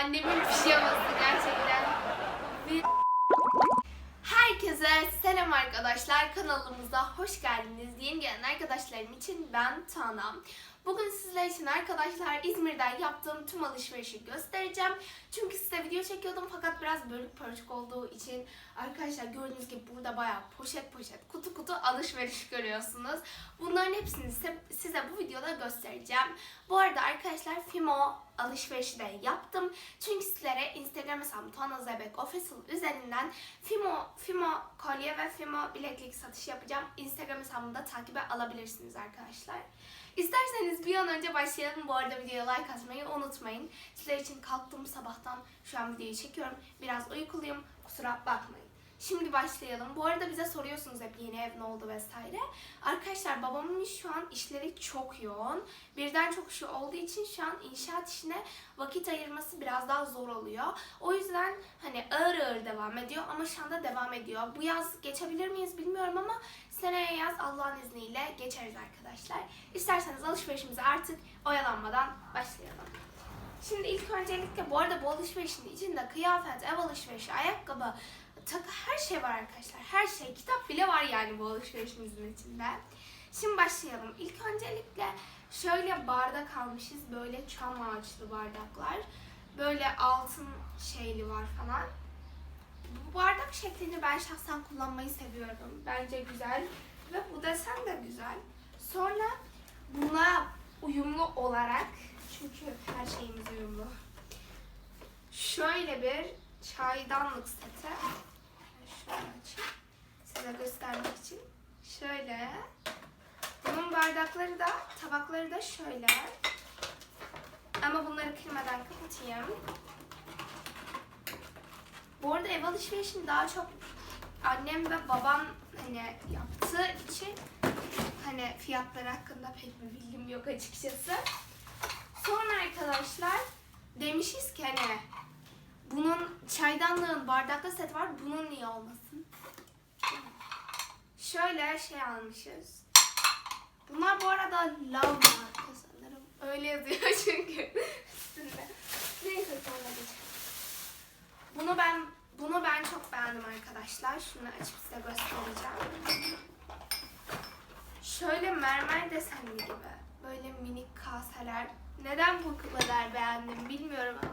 annemin pijaması gerçekten. Herkese selam arkadaşlar. Kanalımıza hoş geldiniz. Yeni gelen arkadaşlarım için ben Tana. Bugün sizler için arkadaşlar İzmir'den yaptığım tüm alışverişi göstereceğim. Çünkü size video çekiyordum fakat biraz bölük pörçük olduğu için arkadaşlar gördüğünüz gibi burada bayağı poşet poşet kutu kutu alışveriş görüyorsunuz. Bunların hepsini size bu videoda göstereceğim. Bu arada arkadaşlar Fimo alışverişi de yaptım. Çünkü sizlere Instagram hesabım Tuana Zebek Official üzerinden Fimo, Fimo kolye ve Fimo bileklik satış yapacağım. Instagram hesabımda takibe alabilirsiniz arkadaşlar. İsterseniz bir an önce başlayalım. Bu arada videoya like atmayı unutmayın. Sizler için kalktım sabahtan şu an videoyu çekiyorum. Biraz uykuluyum. Kusura bakmayın. Şimdi başlayalım. Bu arada bize soruyorsunuz hep yeni ev ne oldu vesaire. Arkadaşlar babamın şu an işleri çok yoğun. Birden çok işi olduğu için şu an inşaat işine vakit ayırması biraz daha zor oluyor. O yüzden hani ağır ağır devam ediyor ama şu anda devam ediyor. Bu yaz geçebilir miyiz bilmiyorum ama seneye yaz Allah'ın izniyle geçeriz arkadaşlar. İsterseniz alışverişimize artık oyalanmadan başlayalım. Şimdi ilk öncelikle bu arada bu alışverişin içinde kıyafet, ev alışverişi, ayakkabı, takı her şey var arkadaşlar. Her şey, kitap bile var yani bu alışverişimizin içinde. Şimdi başlayalım. İlk öncelikle şöyle bardak almışız. Böyle çam ağaçlı bardaklar. Böyle altın şeyli var falan. Bu bardak şeklini ben şahsen kullanmayı seviyorum. Bence güzel. Ve bu desen de güzel. Sonra buna uyumlu olarak çünkü her şeyimiz uyumlu. Şöyle bir çaydanlık seti. Size göstermek için. Şöyle. Bunun bardakları da, tabakları da şöyle. Ama bunları kırmadan kapatayım. Bu arada ev alışverişini daha çok annem ve babam hani yaptığı için hani fiyatları hakkında pek bir bilgim yok açıkçası. Sonra arkadaşlar demişiz ki hani bunun çaydanlığın bardakta set var bunun niye olmasın? Şöyle şey almışız. Bunlar bu arada lav marka sanırım. Öyle yazıyor çünkü üstünde. Neyse sonra. Bunu ben bunu ben çok beğendim arkadaşlar. Şunu açıp size göstereceğim. Şöyle mermer desenli gibi. Böyle minik kaseler. Neden bu kadar beğendim bilmiyorum ama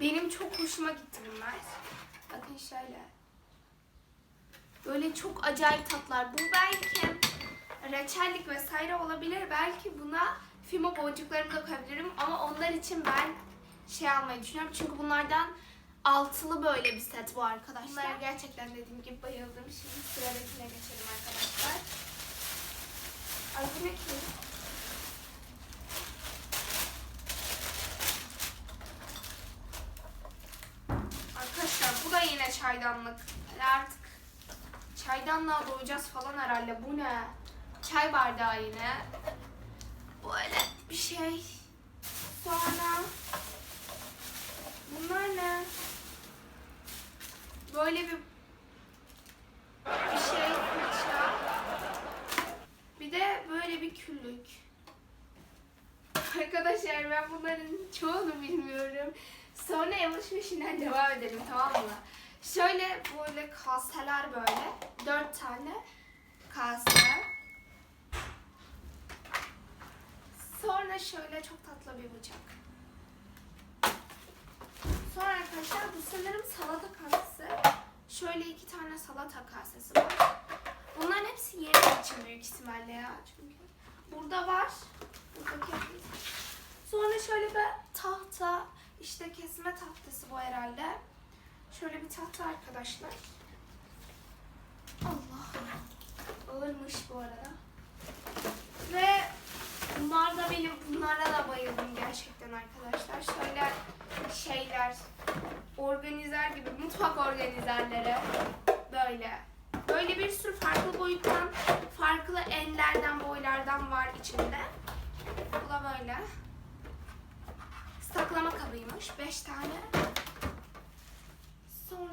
benim çok hoşuma gitti bunlar. Bakın şöyle. Böyle çok acayip tatlar. Bu belki reçellik vesaire olabilir. Belki buna fimo boncuklarımı da koyabilirim ama onlar için ben şey almayı düşünüyorum. Çünkü bunlardan altılı böyle bir set bu arkadaşlar. Bunlara gerçekten dediğim gibi bayıldım. Şimdi sıradakine geçelim arkadaşlar. Ay bu ne ki? Arkadaşlar bu da yine çaydanlık. Artık çaydanlığa doyacağız falan herhalde. Bu ne? Çay bardağı yine. Böyle bir şey. Sonra bunlar ne? Böyle bir bir şey fırça. Bir de böyle bir küllük. Arkadaşlar ben bunların çoğunu bilmiyorum. Sonra ev alışverişinden devam edelim tamam mı? Şöyle böyle kaseler böyle. Dört tane kase. Sonra şöyle çok tatlı bir bıçak. Sonra arkadaşlar bu sanırım salata kasesi. Şöyle iki tane salata kasesi var. Bunların hepsi yeni için büyük ihtimalle ya. Çünkü burada var. Sonra şöyle bir tahta, işte kesme tahtası bu herhalde. Şöyle bir tahta arkadaşlar. Allah. Ağırmış bu arada. Ve bunlar da benim, bunlara da bayıldım gerçekten arkadaşlar. Şöyle şeyler, organizer gibi, mutfak organizerleri. Böyle. Böyle bir sürü farklı boyuttan, farklı enlerden, boylardan var içinde. Bu da böyle. Saklama kabıymış. 5 tane.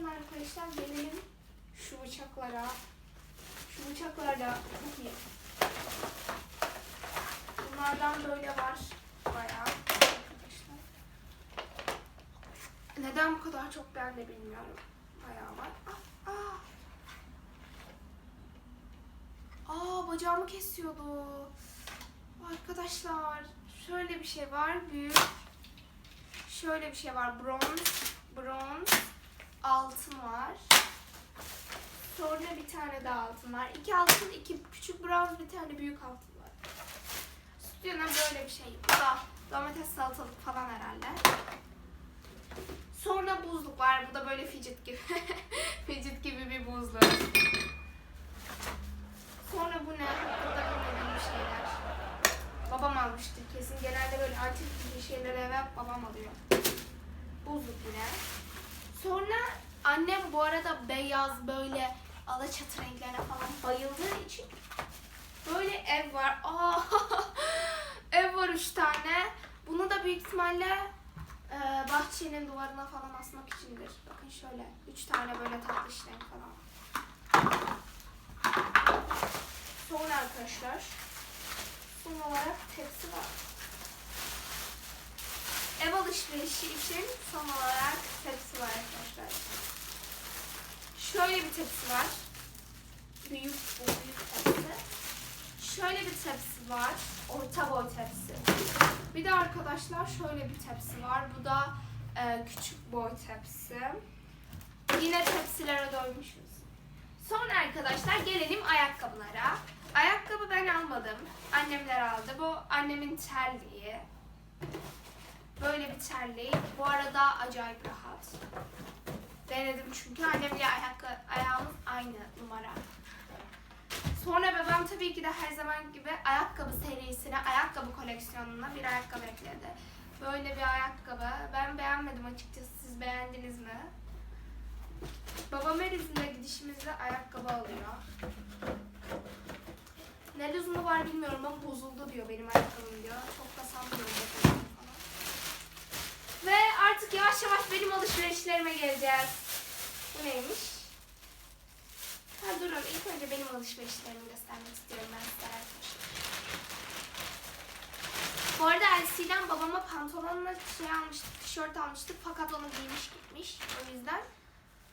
Sonra arkadaşlar gelelim şu bıçaklara. Şu bıçaklar da çok. Bunlardan böyle var. Bayağı. Arkadaşlar. Neden bu kadar çok ben de bilmiyorum. Bayağı var. Ah, ah. Aa bacağımı kesiyordu. Arkadaşlar şöyle bir şey var. Büyük. Şöyle bir şey var. Bronz. Bronz. Altın var. Sonra bir tane daha altın var. İki altın, iki küçük bronz, bir tane büyük altın var. Stüdyona böyle bir şey. Bu da domates salatalık falan herhalde. Sonra buzluk var. Bu da böyle fidget gibi. fidget gibi bir buzluk. Sonra bu ne? Burada bilmediğim şeyler. Babam almıştı kesin. Genelde böyle antik gibi şeyleri eve babam alıyor. Buzluk yine. Sonra annem bu arada beyaz böyle alaçatı renklerine falan bayıldığı için böyle ev var. Aa, ev var üç tane. Bunu da büyük ihtimalle e, bahçenin duvarına falan asmak içindir. Bakın şöyle üç tane böyle tatlı işlem falan. Sonra arkadaşlar son olarak tepsi var. Ev alışverişi için son olarak tepsi var arkadaşlar. Şöyle bir tepsi var. Büyük bu büyük tepsi. Şöyle bir tepsi var. Orta boy tepsi. Bir de arkadaşlar şöyle bir tepsi var. Bu da e, küçük boy tepsi. Yine tepsilere doymuşuz. Sonra arkadaşlar gelelim ayakkabılara. Ayakkabı ben almadım. Annemler aldı. Bu annemin terliği. Böyle bir terliği. Bu arada acayip rahat. Denedim çünkü annemle ayakkabı, ayağımız aynı numara. Sonra babam tabii ki de her zaman gibi ayakkabı serisine, ayakkabı koleksiyonuna bir ayakkabı ekledi. Böyle bir ayakkabı. Ben beğenmedim açıkçası. Siz beğendiniz mi? Babam her izinde gidişimizde ayakkabı alıyor. Ne lüzumu var bilmiyorum ama bozuldu diyor benim ayakkabım diyor. Çok da sanmıyorum artık yavaş yavaş benim alışverişlerime geleceğiz. Bu neymiş? Ha durun ilk önce benim alışverişlerimi göstermek istiyorum ben size. Bu arada LC'den babama pantolonla şey almıştık, tişört almıştık fakat onu giymiş gitmiş. O yüzden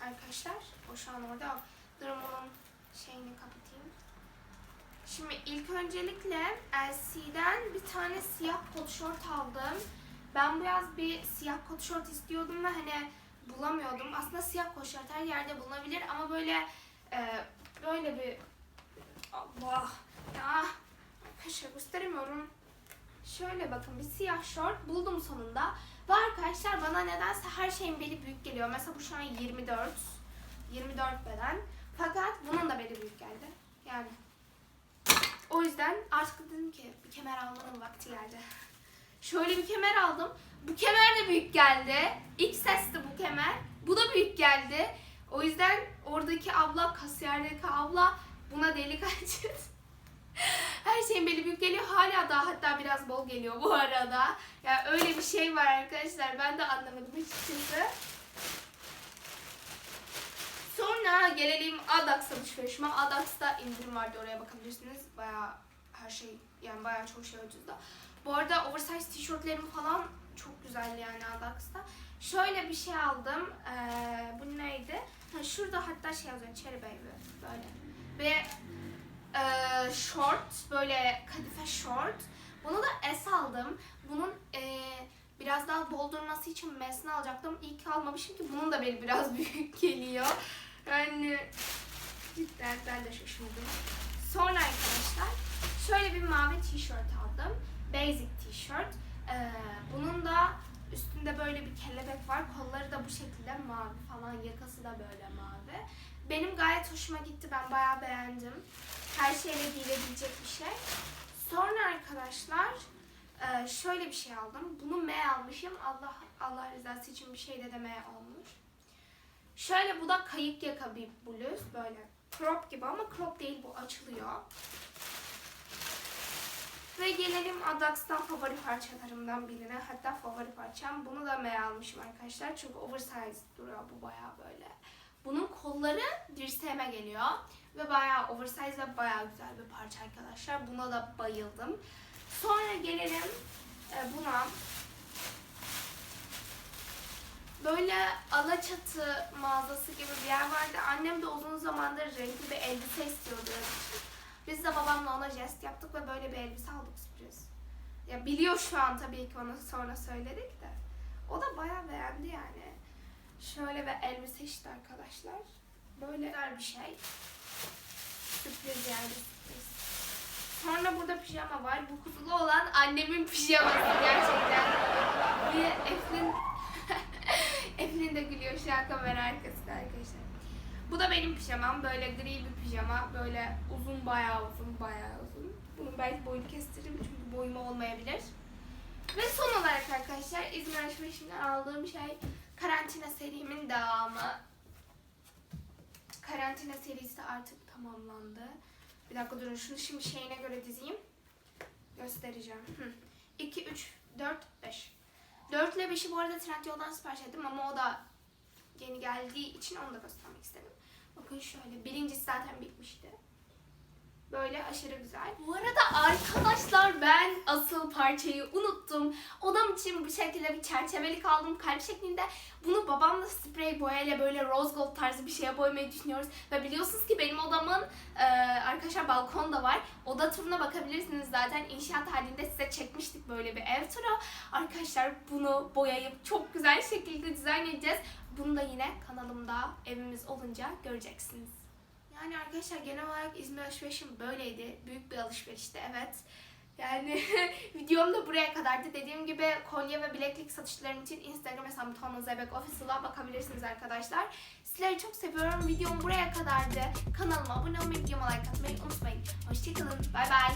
arkadaşlar o şu an orada. Durun onun şeyini kapatayım. Şimdi ilk öncelikle LC'den bir tane siyah kot şort aldım. Ben bu yaz bir siyah kot şort istiyordum ve hani bulamıyordum. Aslında siyah kot şort her yerde bulunabilir ama böyle e, böyle bir Allah ya arkadaşlar gösteremiyorum. Şöyle bakın bir siyah şort buldum sonunda. Ve arkadaşlar bana nedense her şeyin beli büyük geliyor. Mesela bu şu an 24. 24 beden. Fakat bunun da beli büyük geldi. Yani o yüzden artık dedim ki bir kemer almanın vakti geldi. Şöyle bir kemer aldım. Bu kemer de büyük geldi. İlk sesti bu kemer. Bu da büyük geldi. O yüzden oradaki abla, kasiyerdeki abla buna delik açacağız. Her şeyin beli büyük geliyor. Hala daha hatta biraz bol geliyor bu arada. Ya öyle bir şey var arkadaşlar. Ben de anlamadım açıkçası. Sonra gelelim Adax alışverişime. Adax'ta indirim vardı oraya bakabilirsiniz. Bayağı her şey yani bayağı çok şey ucuzda. Bu arada oversize tişörtlerim falan çok güzel yani Adax'ta. Şöyle bir şey aldım. Ee, bu neydi? Ha, şurada hatta şey yazıyor Cherry Baby böyle. Ve e, short böyle kadife short. Bunu da S aldım. Bunun e, biraz daha doldurması için M'sini alacaktım. İyi ki almamışım ki bunun da beni biraz büyük geliyor. Yani cidden ben de şaşırdım. Sonra arkadaşlar şöyle bir mavi tişört aldım. Basic tişört. Ee, bunun da üstünde böyle bir kelebek var. Kolları da bu şekilde mavi falan. Yakası da böyle mavi. Benim gayet hoşuma gitti. Ben bayağı beğendim. Her şeyle giyilebilecek bir şey. Sonra arkadaşlar e, şöyle bir şey aldım. Bunu M almışım. Allah Allah rızası için bir şeyde de M olmuş. Şöyle bu da kayık yaka bir bluz. Böyle crop gibi ama crop değil bu açılıyor. Ve gelelim Adax'tan favori parçalarımdan birine. Hatta favori parçam. Bunu da M almışım arkadaşlar. Çünkü oversize duruyor bu bayağı böyle. Bunun kolları dirseğime geliyor. Ve bayağı oversize ve bayağı güzel bir parça arkadaşlar. Buna da bayıldım. Sonra gelelim e, buna. Böyle Alaçatı mağazası gibi bir yer vardı. Annem de uzun zamandır renkli bir elbise istiyordu. Biz de babamla ona jest yaptık ve böyle bir elbise aldık sürpriz. Ya biliyor şu an tabii ki onu sonra söyledik de. O da bayağı beğendi yani. Şöyle bir elbise işte arkadaşlar. Böyle güzel bir şey. Sürpriz yani sürpriz. Sonra burada pijama var. Bu kutulu olan annemin pijaması gerçekten. Bir Eflin Eflin de gülüyor şu an kamera arkasında arkadaşlar. Bu da benim pijamam. Böyle gri bir pijama. Böyle uzun bayağı uzun bayağı uzun. Bunun belki boyunu kestiririm çünkü boyum olmayabilir. Ve son olarak arkadaşlar İzmir Alışverişi'nden aldığım şey karantina serimin devamı. Karantina serisi de artık tamamlandı. Bir dakika durun şunu şimdi şeyine göre dizeyim. Göstereceğim. 2, 3, 4, 5. 4 ile 5'i bu arada Trendyol'dan sipariş ettim ama o da yeni geldiği için onu da göstermek istedim. Bakın şöyle birincisi zaten bitmişti. Böyle aşırı güzel. Bu arada arkadaşlar ben asıl parçayı unuttum. Odam için bu şekilde bir çerçevelik aldım kalp şeklinde. Bunu babamla sprey boyayla böyle rose gold tarzı bir şeye boyamayı düşünüyoruz. Ve biliyorsunuz ki benim odamın e, arkadaşlar balkon da var. Oda turuna bakabilirsiniz zaten. İnşaat halinde size çekmiştik böyle bir ev turu. Arkadaşlar bunu boyayıp çok güzel şekilde dizayn edeceğiz. Bunu da yine kanalımda evimiz olunca göreceksiniz. Yani arkadaşlar genel olarak İzmir alışverişim böyleydi. Büyük bir alışverişti evet. Yani videom da buraya kadardı. Dediğim gibi kolye ve bileklik satışlarım için Instagram hesabım Tona Zeybek Official'a bakabilirsiniz arkadaşlar. Sizleri çok seviyorum. Videom buraya kadardı. Kanalıma abone olmayı, videoma like atmayı unutmayın. Hoşçakalın. Bay bay.